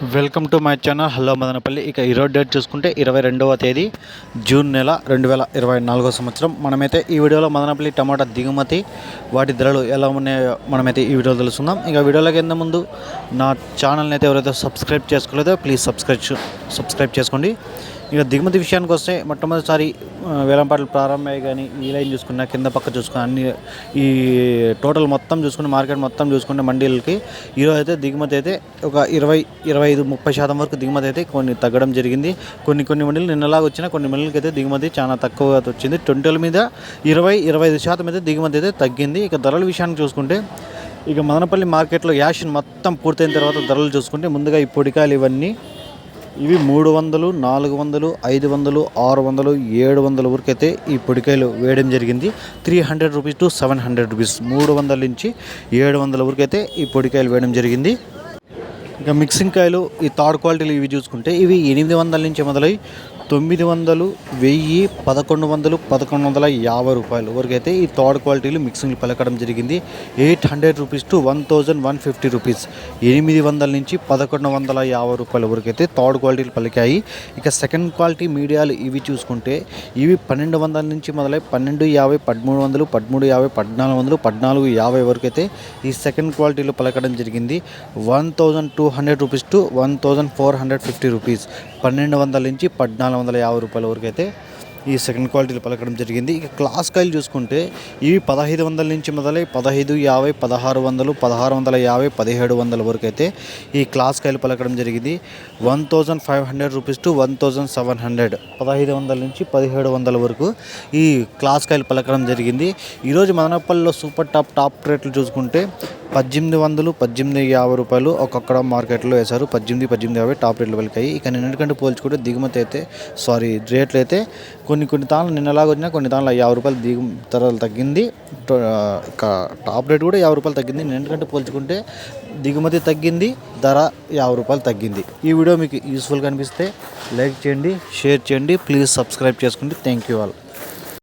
Welcome to my channel. Hello Madanapalle. ఇక ఈరోజు date చూసుకుంటే ఇరవై రెండవ తేదీ జూన్ నెల రెండు వేల ఇరవై నాలుగో సంవత్సరం. మనమైతే ఈ వీడియోలో మదనపల్లి టమాటా దిగుమతి వాటి ధరలు ఎలా ఉన్నాయో మనమైతే ఈ వీడియోలో తెలుసుకుందాం. ఇక వీడియోలోకి ఎంత ముందు నా ఛానల్ని అయితే ఎవరైతే సబ్స్క్రైబ్ చేసుకోలేదో ప్లీజ్ సబ్స్క్రైబ్ సబ్స్క్రైబ్ చేసుకోండి. ఇక దిగుమతి విషయానికి వస్తే మొట్టమొదటిసారి వేలంపాట్లు వేలంపాటలు ప్రారంభమయ్యాయి కానీ ఈ లైన్ చూసుకున్నా కింద పక్క చూసుకున్నా అన్ని ఈ టోటల్ మొత్తం చూసుకుని మార్కెట్ మొత్తం చూసుకుంటే మండీలకి ఈరోజు అయితే దిగుమతి అయితే ఒక ఇరవై ఇరవై ఐదు ముప్పై శాతం వరకు దిగుమతి అయితే కొన్ని తగ్గడం జరిగింది. కొన్ని కొన్ని మండలు నిన్నలాగా వచ్చిన కొన్ని మండలకి అయితే దిగుమతి చాలా తక్కువగా వచ్చింది. ట్వంటీల మీద ఇరవై ఇరవై ఐదు శాతం అయితే దిగుమతి అయితే తగ్గింది. ఇక ధరల విషయాన్ని చూసుకుంటే ఇక మదనపల్లి మార్కెట్లో యాషన్ మొత్తం పూర్తయిన తర్వాత ధరలు చూసుకుంటే ముందుగా ఈ పొడికాయలు ఇవన్నీ ఇవి మూడు వందలు నాలుగు వందలు ఐదు వందలు ఆరు వందలు ఏడు వందల వరకు అయితే ఈ పొడికాయలు వేయడం జరిగింది. Three hundred rupees to seven hundred rupees మూడు వందల నుంచి ఏడు వందల వరకు అయితే ఈ పొడికాయలు వేయడం జరిగింది. ఇక మిక్సింగ్ కాయలు ఈ థర్డ్ క్వాలిటీలు ఇవి చూసుకుంటే ఇవి ఎనిమిది వందల నుంచి మొదలై తొమ్మిది వందలు వెయ్యి పదకొండు వందలు పదకొండు వందల యాభై రూపాయలు వరకు అయితే ఈ థర్డ్ క్వాలిటీలు మిక్సింగ్లు పలకడం జరిగింది. Eight hundred rupees to one thousand one fifty rupees. ఎనిమిది వందల నుంచి పదకొండు వందల యాభై రూపాయల వరకు అయితే థర్డ్ క్వాలిటీలు పలికాయి. ఇక సెకండ్ క్వాలిటీ మీడియాలు ఇవి చూసుకుంటే ఇవి పన్నెండు వందల నుంచి మొదలై పన్నెండు యాభై పదమూడు వందలు పదమూడు యాభై పద్నాలుగు వందలు పద్నాలుగు యాభై వరకు అయితే ఈ సెకండ్ క్వాలిటీలో పలకడం జరిగింది. One thousand two hundred rupees to one thousand four hundred fifty rupees. పన్నెండు వందల నుంచి పద్నాలుగు వందల యాభై రూపాయల వరకు అయితే ఈ సెకండ్ క్వాలిటీలు పలకడం జరిగింది. ఇక క్లాస్ కాయలు చూసుకుంటే ఇవి పదహైదు వందల నుంచి మొదలై పదహైదు యాభై పదహారు వందలు పదహారు వందల యాభై పదిహేడు వందల వరకు అయితే ఈ క్లాస్ కాయలు పలకడం జరిగింది. One thousand five hundred rupees to one thousand seven hundred. పదహైదు వందల నుంచి పదిహేడు వందల వరకు ఈ క్లాస్ కాయలు పలకడం జరిగింది. ఈరోజు మదనపల్లిలో సూపర్ టాప్ టాప్ రేట్లు చూసుకుంటే పద్దెనిమిది వందలు పద్దెనిమిది యాభై రూపాయలు ఒక్కొక్కడ మార్కెట్లో వేశారు. పద్దెనిమిది పద్దెనిమిది యాభై టాప్ రేట్లు పలికాయి ఇక నిన్నటికంటే పోల్చుకుంటే దిగుమతి అయితే సారీ రేట్లు అయితే కొన్ని కొన్ని తాళ్ళు నిన్నలాగా వచ్చినా కొన్ని తాళ్ళు యాభై రూపాయలు దిగు ధరలు తగ్గింది. టాప్ రేట్ కూడా యాభై రూపాయలు తగ్గింది. నిన్నటికంటే పోల్చుకుంటే దిగుమతి తగ్గింది ధర యాభై రూపాయలు తగ్గింది. ఈ వీడియో మీకు యూస్ఫుల్గా అనిపిస్తే లైక్ చేయండి షేర్ చేయండి. ప్లీజ్ సబ్స్క్రైబ్ చేసుకోండి థ్యాంక్ యూ ఆల్